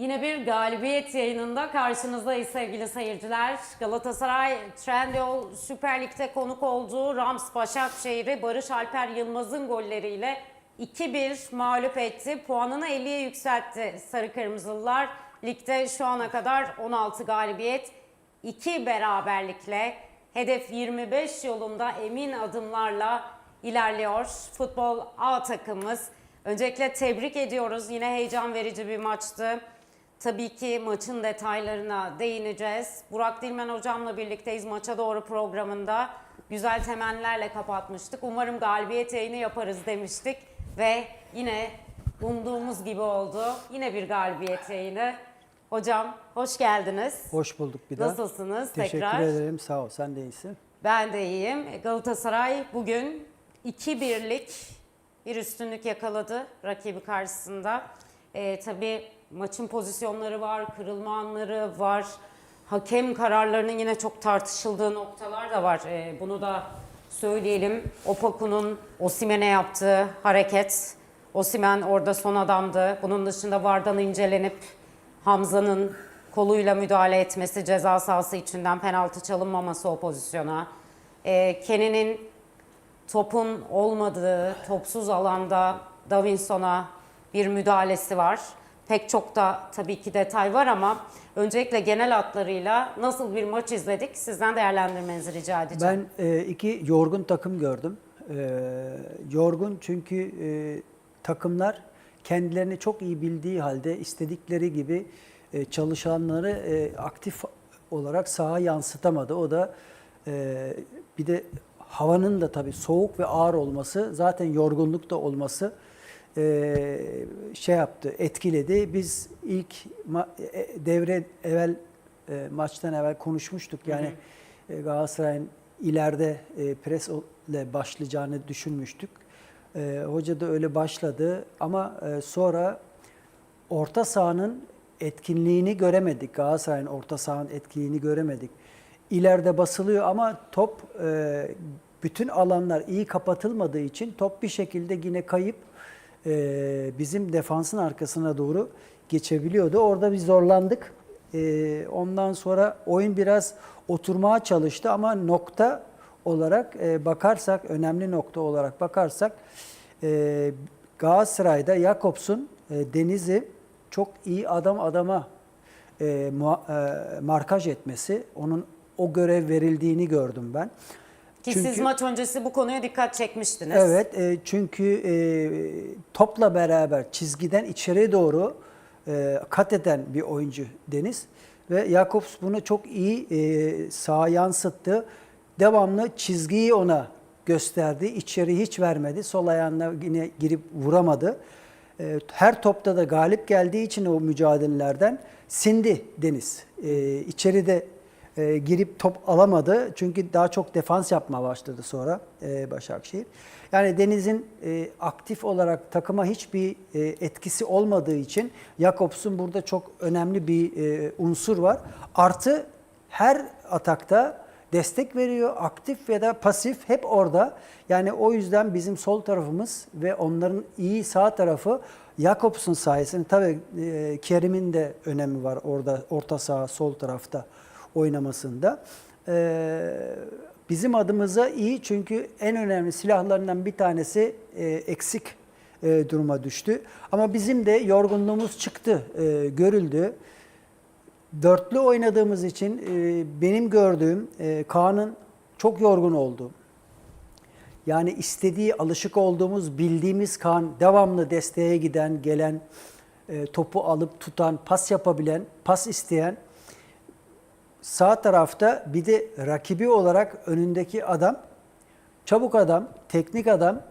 Yine bir galibiyet yayınında karşınızdayız sevgili seyirciler. Galatasaray Trendyol Süper Lig'de konuk olduğu Rams Başakşehir'i Barış Alper Yılmaz'ın golleriyle 2-1 mağlup etti. Puanını 50'ye yükseltti Sarı Kırmızılılar. Ligde şu ana kadar 16 galibiyet, 2 beraberlikle hedef 25 yolunda emin adımlarla ilerliyor. Futbol A takımımız. Öncelikle tebrik ediyoruz. Yine heyecan verici bir maçtı. Tabii ki maçın detaylarına değineceğiz. Burak Dilmen hocamla birlikteyiz maça doğru programında. Güzel temennilerle kapatmıştık. Umarım galibiyet yayını yaparız demiştik. Ve yine umduğumuz gibi oldu. Yine bir galibiyet yayını. Hocam hoş geldiniz. Hoş bulduk bir daha. Nasılsınız Teşekkür tekrar? ederim. Sağ ol. Sen de iyisin. Ben de iyiyim. Galatasaray bugün 2-1'lik bir üstünlük yakaladı rakibi karşısında. Ee, tabii maçın pozisyonları var, kırılma anları var. Hakem kararlarının yine çok tartışıldığı noktalar da var. Ee, bunu da söyleyelim. Opaku'nun Osimen'e yaptığı hareket. Osimen orada son adamdı. Bunun dışında Vardan incelenip Hamza'nın koluyla müdahale etmesi ceza sahası içinden penaltı çalınmaması o pozisyona. Ee, Kenny'nin topun olmadığı topsuz alanda Davinson'a bir müdahalesi var. Pek çok da tabii ki detay var ama öncelikle genel hatlarıyla nasıl bir maç izledik sizden değerlendirmenizi rica edeceğim. Ben e, iki yorgun takım gördüm. E, yorgun çünkü e, takımlar kendilerini çok iyi bildiği halde istedikleri gibi e, çalışanları e, aktif olarak saha yansıtamadı. O da e, bir de havanın da tabii soğuk ve ağır olması, zaten yorgunluk da olması e, şey yaptı, etkiledi. Biz ilk e, devre evvel e, maçtan evvel konuşmuştuk. Yani e, Galatasaray'ın ileride e, pres o- ile başlayacağını düşünmüştük. E, hoca da öyle başladı ama e, sonra orta sahanın etkinliğini göremedik. Galatasaray'ın orta sahanın etkinliğini göremedik. İleride basılıyor ama top e, bütün alanlar iyi kapatılmadığı için top bir şekilde yine kayıp e, bizim defansın arkasına doğru geçebiliyordu. Orada bir zorlandık. E, ondan sonra oyun biraz oturmaya çalıştı ama nokta olarak e, bakarsak, önemli nokta olarak bakarsak e, Galatasaray'da Jakobs'un e, Deniz'i çok iyi adam adama e, mua- e, markaj etmesi, onun o görev verildiğini gördüm ben. Ki siz Çünkü- maç öncesi bu konuya dikkat çekmiştiniz. Evet, e, çünkü e, topla beraber çizgiden içeriye doğru e, kat eden bir oyuncu Deniz ve Jakobs bunu çok iyi e, sağa yansıttı. Devamlı çizgiyi ona gösterdi. İçeri hiç vermedi. Sol ayağına yine girip vuramadı. E, her topta da galip geldiği için o mücadelelerden sindi Deniz. E, içeride e, girip top alamadı. Çünkü daha çok defans yapmaya başladı sonra e, Başakşehir. Yani Deniz'in e, aktif olarak takıma hiçbir e, etkisi olmadığı için Jakobs'un burada çok önemli bir e, unsur var. Artı her atakta destek veriyor. Aktif ya da pasif hep orada. Yani o yüzden bizim sol tarafımız ve onların iyi sağ tarafı Jakobs'un sayesinde tabii e, Kerim'in de önemi var orada orta saha sol tarafta oynamasında. Ee, bizim adımıza iyi çünkü en önemli silahlarından bir tanesi e, eksik e, duruma düştü. Ama bizim de yorgunluğumuz çıktı, e, görüldü. Dörtlü oynadığımız için benim gördüğüm Kaan'ın çok yorgun oldu. Yani istediği, alışık olduğumuz, bildiğimiz Kaan, devamlı desteğe giden, gelen, topu alıp tutan, pas yapabilen, pas isteyen. Sağ tarafta bir de rakibi olarak önündeki adam, çabuk adam, teknik adam.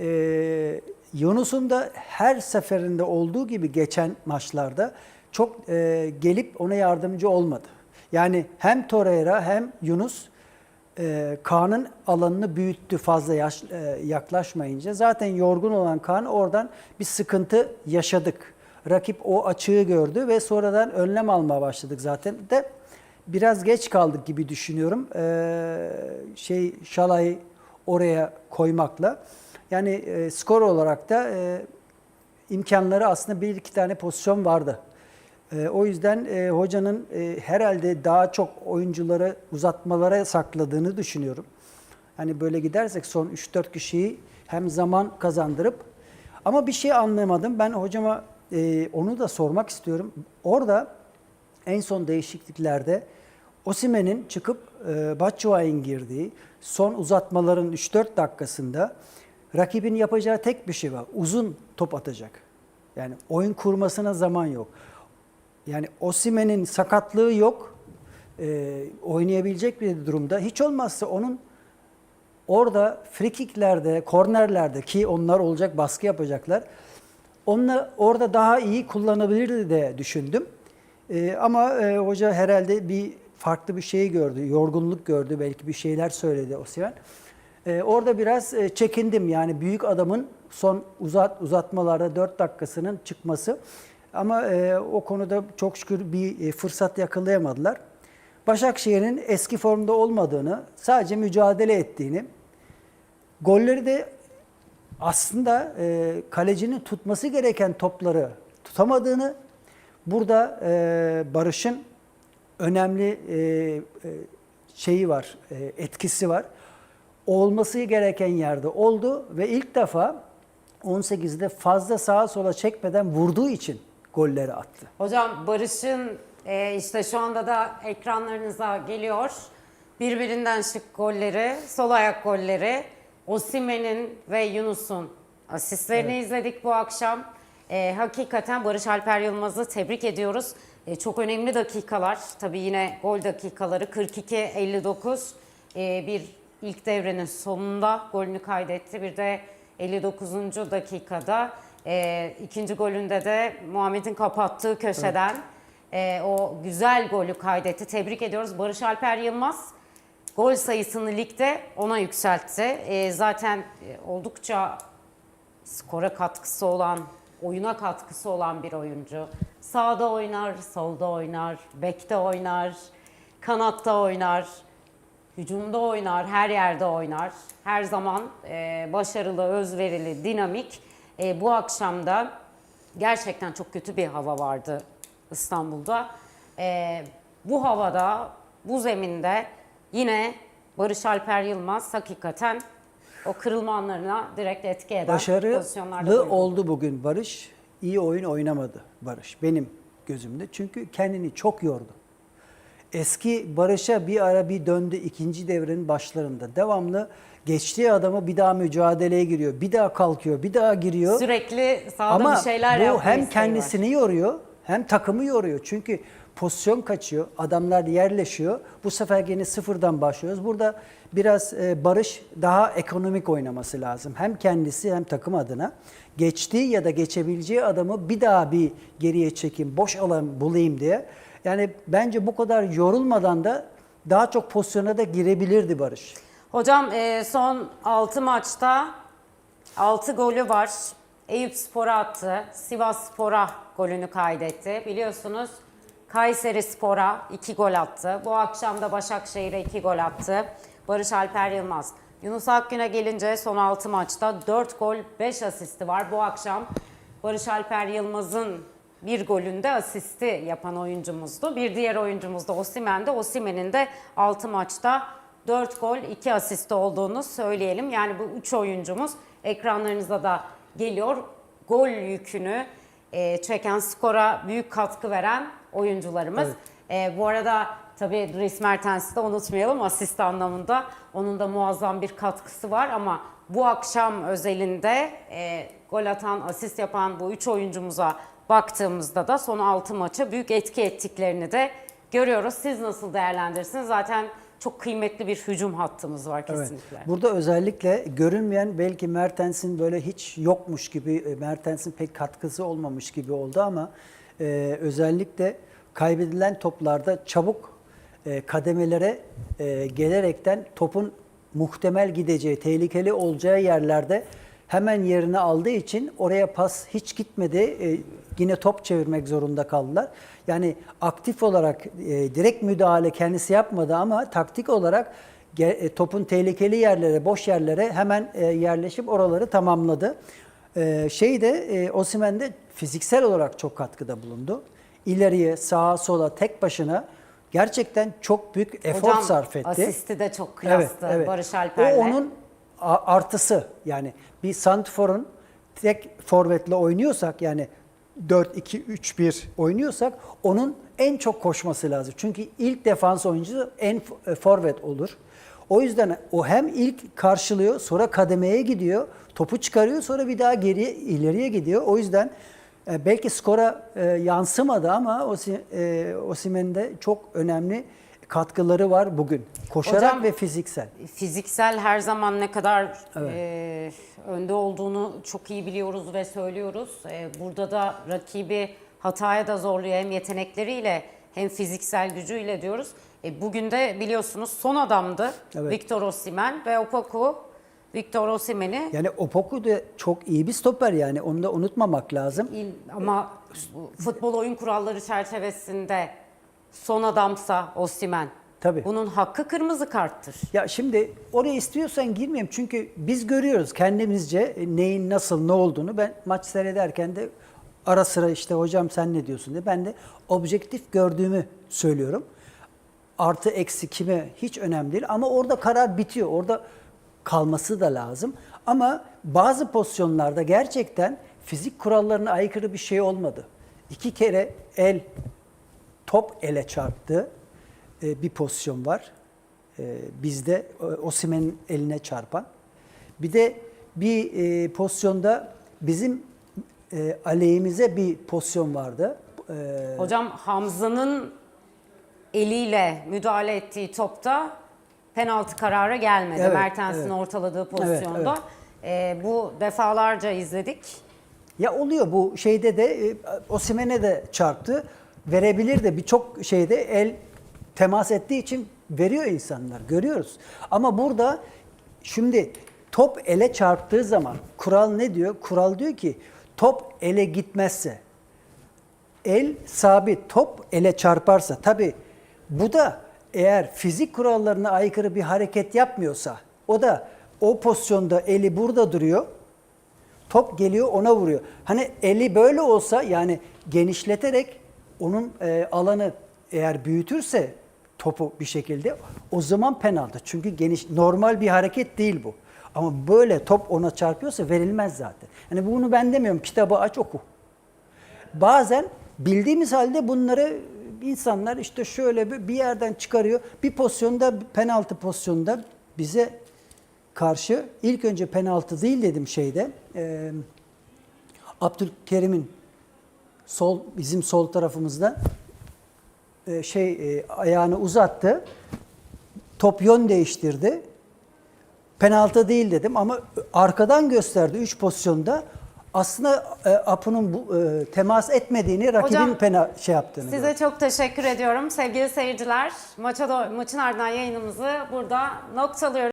E, Yunus'un da her seferinde olduğu gibi geçen maçlarda çok e, gelip ona yardımcı olmadı. Yani hem Torreira hem Yunus e, Kaan'ın alanını büyüttü fazla yaş, e, yaklaşmayınca. Zaten yorgun olan Kaan oradan bir sıkıntı yaşadık. Rakip o açığı gördü ve sonradan önlem almaya başladık zaten de biraz geç kaldık gibi düşünüyorum. E, şey Şalay'ı oraya koymakla. Yani e, skor olarak da e, imkanları aslında bir iki tane pozisyon vardı. E, o yüzden e, hocanın e, herhalde daha çok oyuncuları uzatmalara sakladığını düşünüyorum. Hani böyle gidersek son 3-4 kişiyi hem zaman kazandırıp ama bir şey anlamadım. Ben hocama e, onu da sormak istiyorum. Orada en son değişikliklerde Osimen'in çıkıp e, Batshuayi'nin girdiği son uzatmaların 3-4 dakikasında rakibin yapacağı tek bir şey var. Uzun top atacak. Yani oyun kurmasına zaman yok. Yani Osimen'in sakatlığı yok. E, oynayabilecek bir durumda. Hiç olmazsa onun orada frikiklerde, kornerlerde ki onlar olacak baskı yapacaklar. Onunla orada daha iyi kullanabilirdi de düşündüm. Ee, ama e, hoca herhalde bir farklı bir şey gördü, yorgunluk gördü, belki bir şeyler söyledi Osimhen. Ee, orada biraz e, çekindim yani büyük adamın son uzat uzatmalarda 4 dakikasının çıkması. Ama e, o konuda çok şükür bir e, fırsat yakalayamadılar. Başakşehir'in eski formda olmadığını, sadece mücadele ettiğini, golleri de aslında e, kalecinin tutması gereken topları tutamadığını, burada e, Barış'ın önemli e, e, şeyi var, e, etkisi var. Olması gereken yerde oldu ve ilk defa 18'de fazla sağa sola çekmeden vurduğu için golleri attı. Hocam Barış'ın e, işte şu anda da ekranlarınıza geliyor. Birbirinden şık golleri, sol ayak golleri. Osimen'in ve Yunus'un asistlerini izledik bu akşam. E, hakikaten Barış Alper Yılmaz'ı tebrik ediyoruz. E, çok önemli dakikalar. Tabii yine gol dakikaları 42-59. E, bir ilk devrenin sonunda golünü kaydetti. Bir de 59. dakikada e, ikinci golünde de Muhammed'in kapattığı köşeden e, o güzel golü kaydetti. Tebrik ediyoruz. Barış Alper Yılmaz gol sayısını ligde ona yükseltti. E, zaten oldukça skora katkısı olan, oyuna katkısı olan bir oyuncu. Sağda oynar, solda oynar, bekte oynar, kanatta oynar, hücumda oynar, her yerde oynar. Her zaman e, başarılı, özverili, dinamik. E, bu akşam da gerçekten çok kötü bir hava vardı İstanbul'da. E, bu havada, bu zeminde yine Barış Alper Yılmaz hakikaten o kırılma anlarına direkt etki eden Başarılı oldu bugün Barış. İyi oyun oynamadı Barış benim gözümde. Çünkü kendini çok yordu. Eski Barış'a bir ara bir döndü ikinci devrenin başlarında. Devamlı geçtiği adamı bir daha mücadeleye giriyor. Bir daha kalkıyor, bir daha giriyor. Sürekli sahada Ama bir şeyler bu yapma hem isteği var. kendisini yoruyor hem takımı yoruyor. Çünkü pozisyon kaçıyor, adamlar yerleşiyor. Bu sefer yine sıfırdan başlıyoruz. Burada biraz e, Barış daha ekonomik oynaması lazım. Hem kendisi hem takım adına. Geçtiği ya da geçebileceği adamı bir daha bir geriye çekeyim, boş alan bulayım diye. Yani bence bu kadar yorulmadan da daha çok pozisyona da girebilirdi Barış. Hocam e, son 6 maçta 6 golü var. Eyüp Spor'a attı. Sivas Spor'a golünü kaydetti. Biliyorsunuz Kayseri Spor'a 2 gol attı. Bu akşam da Başakşehir'e 2 gol attı. Barış Alper Yılmaz. Yunus Akgün'e gelince son 6 maçta 4 gol 5 asisti var. Bu akşam Barış Alper Yılmaz'ın bir golünde asisti yapan oyuncumuzdu. Bir diğer oyuncumuz da Osimen'de. Osimen'in de 6 maçta 4 gol 2 asist olduğunu söyleyelim. Yani bu 3 oyuncumuz ekranlarınıza da geliyor. Gol yükünü e, çeken skora büyük katkı veren oyuncularımız. E, bu arada tabii Dries Mertens'i de unutmayalım asist anlamında. Onun da muazzam bir katkısı var ama bu akşam özelinde e, gol atan, asist yapan bu 3 oyuncumuza baktığımızda da son 6 maça büyük etki ettiklerini de görüyoruz. Siz nasıl değerlendirirsiniz? Zaten çok kıymetli bir hücum hattımız var kesinlikle. Evet. Burada özellikle görünmeyen belki Mertens'in böyle hiç yokmuş gibi, e, Mertens'in pek katkısı olmamış gibi oldu ama e, özellikle kaybedilen toplarda çabuk e, kademelere e, gelerekten topun muhtemel gideceği, tehlikeli olacağı yerlerde hemen yerini aldığı için oraya pas hiç gitmedi. E, yine top çevirmek zorunda kaldılar. Yani aktif olarak e, direkt müdahale kendisi yapmadı ama taktik olarak e, topun tehlikeli yerlere, boş yerlere hemen e, yerleşip oraları tamamladı. E, şey de e, Osimhen de fiziksel olarak çok katkıda bulundu. ileriye, sağa, sola tek başına gerçekten çok büyük efor Hocam sarf etti. asisti de çok klastı Barış Alper'le. O onun artısı. Yani bir santrforun tek forvetle oynuyorsak yani 4-2-3-1 oynuyorsak onun en çok koşması lazım. Çünkü ilk defans oyuncusu en e, forvet olur. O yüzden o hem ilk karşılıyor, sonra kademeye gidiyor, topu çıkarıyor, sonra bir daha geriye ileriye gidiyor. O yüzden e, belki skora e, yansımadı ama Osi, e, Osimhen'in de çok önemli katkıları var bugün. Koşarak Hocam- ve fiziksel. fiziksel her zaman ne kadar e, önde olduğunu çok iyi biliyoruz ve söylüyoruz. E, burada da rakibi hataya da zorluyor hem yetenekleriyle hem fiziksel gücüyle diyoruz. E, bugün de biliyorsunuz son adamdı Evet. Victor Osimhen ve Opoku Victor Osimhen'i Yani Opoku da çok iyi bir stoper yani onu da unutmamak lazım. ama bu futbol oyun kuralları çerçevesinde son adamsa Osimhen. Tabii. Bunun hakkı kırmızı karttır. Ya şimdi oraya istiyorsan girmeyeyim çünkü biz görüyoruz kendimizce neyin nasıl ne olduğunu. Ben maç seyrederken de ara sıra işte hocam sen ne diyorsun diye ben de objektif gördüğümü söylüyorum. Artı eksi kime hiç önemli değil ama orada karar bitiyor. Orada kalması da lazım. Ama bazı pozisyonlarda gerçekten fizik kurallarına aykırı bir şey olmadı. İki kere el top ele çarptı e, bir pozisyon var. E, bizde e, Osimhen'in eline çarpan. Bir de bir e, pozisyonda bizim e, aleyhimize bir pozisyon vardı. E, Hocam Hamza'nın eliyle müdahale ettiği topta penaltı kararı gelmedi. Evet, Mertens'in evet. ortaladığı pozisyonda. evet. Ee, bu defalarca izledik. Ya oluyor bu şeyde de e, Osimhen'e de çarptı. Verebilir de birçok şeyde el temas ettiği için veriyor insanlar. Görüyoruz. Ama burada şimdi top ele çarptığı zaman kural ne diyor? Kural diyor ki top ele gitmezse el sabit top ele çarparsa tabi bu da eğer fizik kurallarına aykırı bir hareket yapmıyorsa o da o pozisyonda eli burada duruyor top geliyor ona vuruyor. Hani eli böyle olsa yani genişleterek onun e, alanı eğer büyütürse topu bir şekilde o zaman penaltı. Çünkü geniş normal bir hareket değil bu. Ama böyle top ona çarpıyorsa verilmez zaten. Hani bunu ben demiyorum kitabı aç oku. Bazen bildiğimiz halde bunları insanlar işte şöyle bir yerden çıkarıyor. Bir pozisyonda penaltı pozisyonda bize karşı ilk önce penaltı değil dedim şeyde. E, Abdülkerim'in sol bizim sol tarafımızda e, şey e, ayağını uzattı. Top yön değiştirdi. Penaltı değil dedim ama arkadan gösterdi 3 pozisyonda. Aslında e, Apu'nun bu e, temas etmediğini, rakibin Hocam, pena şey yaptığını. Size gördüm. çok teşekkür ediyorum sevgili seyirciler. Maça do- maçın ardından yayınımızı burada noktalıyoruz.